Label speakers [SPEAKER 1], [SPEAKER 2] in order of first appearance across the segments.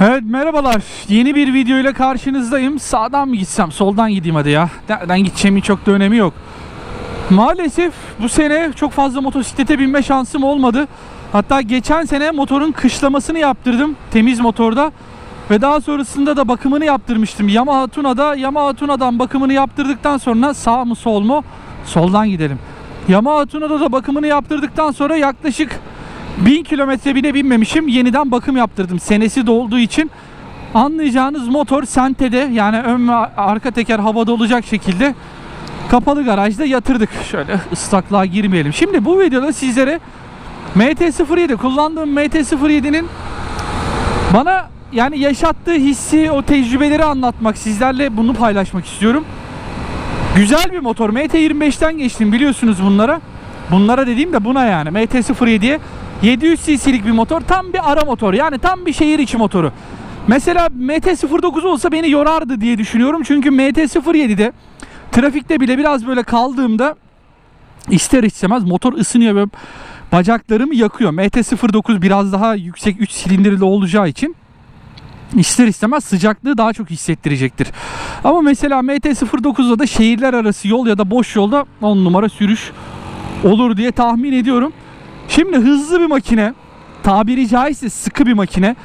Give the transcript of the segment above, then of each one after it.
[SPEAKER 1] Evet merhabalar. Yeni bir video ile karşınızdayım. Sağdan mı gitsem, soldan gideyim hadi ya. Nereden gideceğimin çok da önemi yok. Maalesef bu sene çok fazla motosiklete binme şansım olmadı. Hatta geçen sene motorun kışlamasını yaptırdım temiz motorda. Ve daha sonrasında da bakımını yaptırmıştım. Yamaha Tuna'da. Yamaha Tuna'dan bakımını yaptırdıktan sonra sağ mı sol mu? Soldan gidelim. Yamaha Tuna'da da bakımını yaptırdıktan sonra yaklaşık 1000 kilometre bile binmemişim. Yeniden bakım yaptırdım. Senesi dolduğu için. Anlayacağınız motor sentede yani ön ve arka teker havada olacak şekilde kapalı garajda yatırdık. Şöyle ıslaklığa girmeyelim. Şimdi bu videoda sizlere MT-07 kullandığım MT-07'nin bana yani yaşattığı hissi, o tecrübeleri anlatmak, sizlerle bunu paylaşmak istiyorum. Güzel bir motor. MT-25'ten geçtim biliyorsunuz bunlara. Bunlara dediğim de buna yani. MT-07'ye 700 cc'lik bir motor. Tam bir ara motor. Yani tam bir şehir içi motoru. Mesela MT-09 olsa beni yorardı diye düşünüyorum. Çünkü MT-07'de trafikte bile biraz böyle kaldığımda ister istemez motor ısınıyor ve bacaklarımı yakıyor. MT-09 biraz daha yüksek 3 silindirli olacağı için ister istemez sıcaklığı daha çok hissettirecektir. Ama mesela MT-09'da da şehirler arası yol ya da boş yolda 10 numara sürüş olur diye tahmin ediyorum. Şimdi hızlı bir makine, tabiri caizse sıkı bir makine.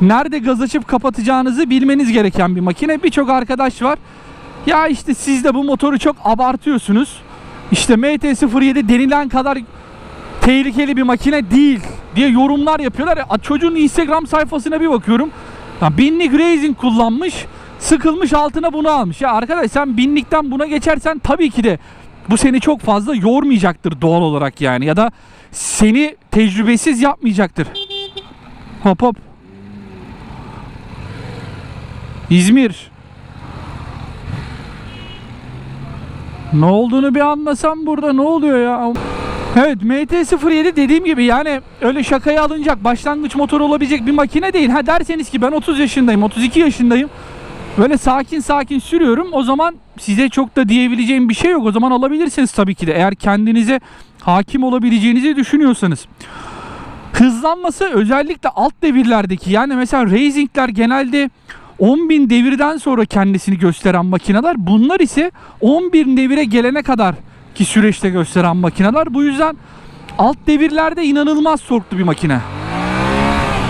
[SPEAKER 1] Nerede gaz açıp kapatacağınızı bilmeniz gereken bir makine. Birçok arkadaş var. Ya işte siz de bu motoru çok abartıyorsunuz. İşte MT-07 denilen kadar tehlikeli bir makine değil diye yorumlar yapıyorlar. Ya, çocuğun Instagram sayfasına bir bakıyorum. Ya binlik racing kullanmış, sıkılmış altına bunu almış. Ya arkadaş sen binlikten buna geçersen tabii ki de bu seni çok fazla yormayacaktır doğal olarak yani ya da seni tecrübesiz yapmayacaktır. Hop hop. İzmir. Ne olduğunu bir anlasam burada ne oluyor ya? Evet MT-07 dediğim gibi yani öyle şakaya alınacak başlangıç motoru olabilecek bir makine değil. Ha derseniz ki ben 30 yaşındayım 32 yaşındayım. Böyle sakin sakin sürüyorum. O zaman size çok da diyebileceğim bir şey yok. O zaman alabilirsiniz tabii ki de. Eğer kendinize hakim olabileceğinizi düşünüyorsanız. Hızlanması özellikle alt devirlerdeki yani mesela racingler genelde 10.000 devirden sonra kendisini gösteren makineler. Bunlar ise 11 devire gelene kadar ki süreçte gösteren makineler. Bu yüzden alt devirlerde inanılmaz torklu bir makine.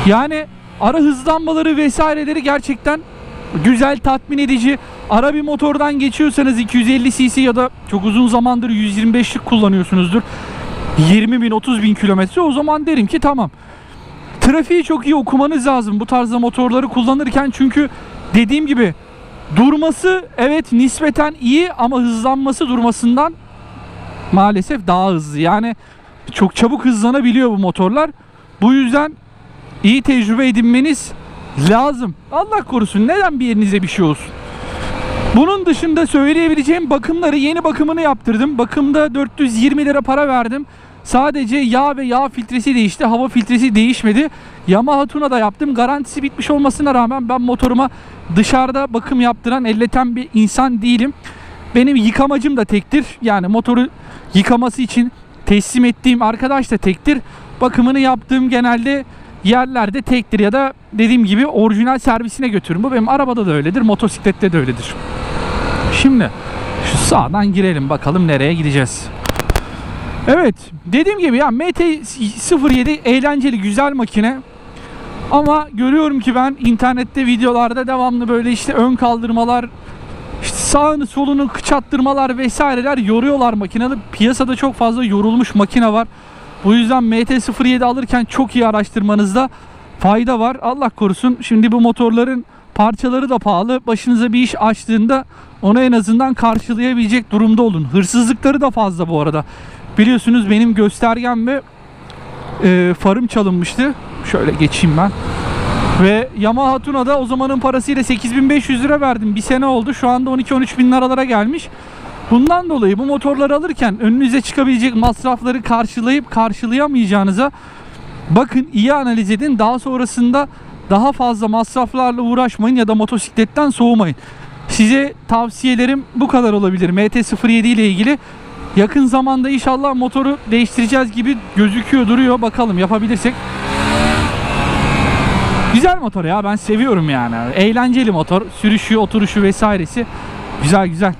[SPEAKER 1] Yani ara hızlanmaları vesaireleri gerçekten güzel tatmin edici. Ara bir motordan geçiyorsanız 250 cc ya da çok uzun zamandır 125'lik kullanıyorsunuzdur. 20 bin 30 bin kilometre o zaman derim ki tamam. Trafiği çok iyi okumanız lazım bu tarzda motorları kullanırken çünkü dediğim gibi durması evet nispeten iyi ama hızlanması durmasından maalesef daha hızlı. Yani çok çabuk hızlanabiliyor bu motorlar. Bu yüzden iyi tecrübe edinmeniz lazım. Allah korusun neden bir yerinize bir şey olsun. Bunun dışında söyleyebileceğim bakımları yeni bakımını yaptırdım. Bakımda 420 lira para verdim. Sadece yağ ve yağ filtresi değişti. Hava filtresi değişmedi. Yamaha Tuna'da yaptım. Garantisi bitmiş olmasına rağmen ben motoruma dışarıda bakım yaptıran, elleten bir insan değilim. Benim yıkamacım da tektir. Yani motoru yıkaması için teslim ettiğim arkadaş da tektir. Bakımını yaptığım genelde yerlerde tektir ya da dediğim gibi orijinal servisine götürürüm. Bu benim arabada da öyledir, motosiklette de öyledir. Şimdi şu sağdan girelim bakalım nereye gideceğiz. Evet dediğim gibi ya MT-07 eğlenceli güzel makine. Ama görüyorum ki ben internette videolarda devamlı böyle işte ön kaldırmalar işte sağını solunu kıçattırmalar vesaireler yoruyorlar makinede. Piyasada çok fazla yorulmuş makine var. Bu yüzden MT-07 alırken çok iyi araştırmanızda fayda var. Allah korusun şimdi bu motorların parçaları da pahalı. Başınıza bir iş açtığında onu en azından karşılayabilecek durumda olun. Hırsızlıkları da fazla bu arada. Biliyorsunuz benim göstergem ve e, farım çalınmıştı. Şöyle geçeyim ben. Ve Yamaha Tuna'da o zamanın parasıyla 8500 lira verdim. Bir sene oldu. Şu anda 12-13 bin liralara gelmiş. Bundan dolayı bu motorları alırken önünüze çıkabilecek masrafları karşılayıp karşılayamayacağınıza bakın iyi analiz edin. Daha sonrasında daha fazla masraflarla uğraşmayın ya da motosikletten soğumayın. Size tavsiyelerim bu kadar olabilir. MT-07 ile ilgili yakın zamanda inşallah motoru değiştireceğiz gibi gözüküyor duruyor. Bakalım yapabilirsek. Güzel motor ya ben seviyorum yani. Eğlenceli motor. Sürüşü, oturuşu vesairesi. Güzel güzel.